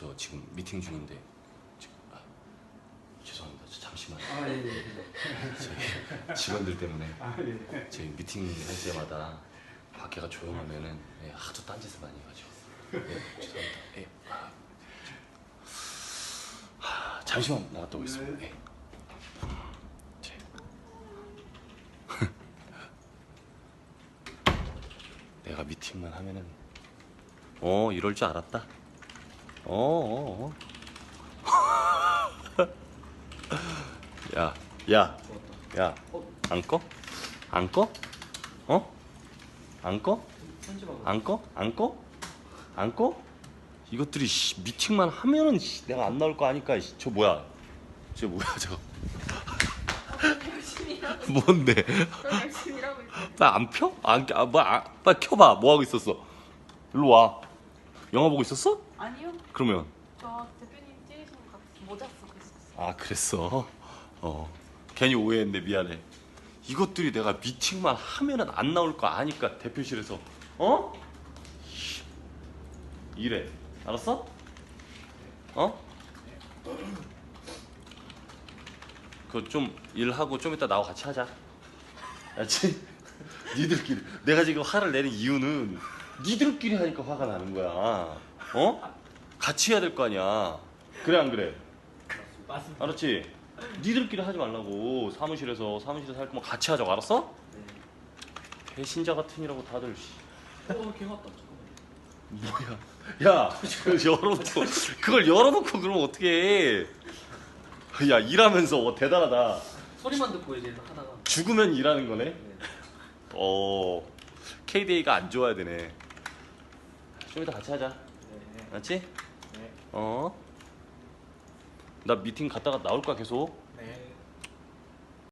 저 지금 미팅 중인데 지금, 아, 죄송합니다. 저 잠시만. 아, 예, 예. 저희 직원들 때문에 아, 예. 저희 미팅 할 때마다 밖에가 조용하면은 예, 하도 딴짓을 많이 해가지고 예, 죄송합니다. 예, 아, 하, 잠시만 나갔다 오겠습니다. 예. 제- 내가 미팅만 하면은 어 이럴 줄 알았다. 어. 야, 야, 야, 안 꺼? 안 꺼? 어? 안 꺼? 안 꺼? 안 꺼? 안 꺼? 이것들이 씨, 미팅만 하면은 씨, 내가 안 나올 거 아니까 씨, 저 뭐야? 저 뭐야. 뭔데? 저 열심히 일하고 있어. 나안 펴? 안, 아, 뭐, 아, 빨리 켜봐. 뭐 하고 있었어? 일로 와. 영화 보고 있었어? 아니요. 그러면 저 대표님 찍으신 거 모자 쓰고 있었어요. 아 그랬어. 어 괜히 오해했네 미안해. 이것들이 내가 미팅만 하면은 안 나올 거 아니까 대표실에서 어? 이래 알았어? 어? 그 좀 일하고 좀 이따 나와 같이 하자. 알지? 니들끼리 내가 지금 화를 내는 이유는 니들끼리 하니까 화가 나는 거야. 어? 같이 해야 될 거 아니야. 그래 안 그래? 맞습니다. 알았지? 니들끼리 하지 말라고 사무실에서 사무실에서 할 거면 같이 하자고 알았어? 네. 배신자 같으니라고 다들 씨. 어, 개 맞다. 뭐야 야 그걸 열어놓고 그걸 열어놓고 그러면 어떡해 야 일하면서 어, 대단하다 소리만 듣고 이제 하다가. 죽으면 일하는 거네 네. 어 KDA가 안 좋아야 되네 좀 이따 같이 하자 네. 알았지? 네. 어? 나 미팅 갔다가 나올 거야 계속 네.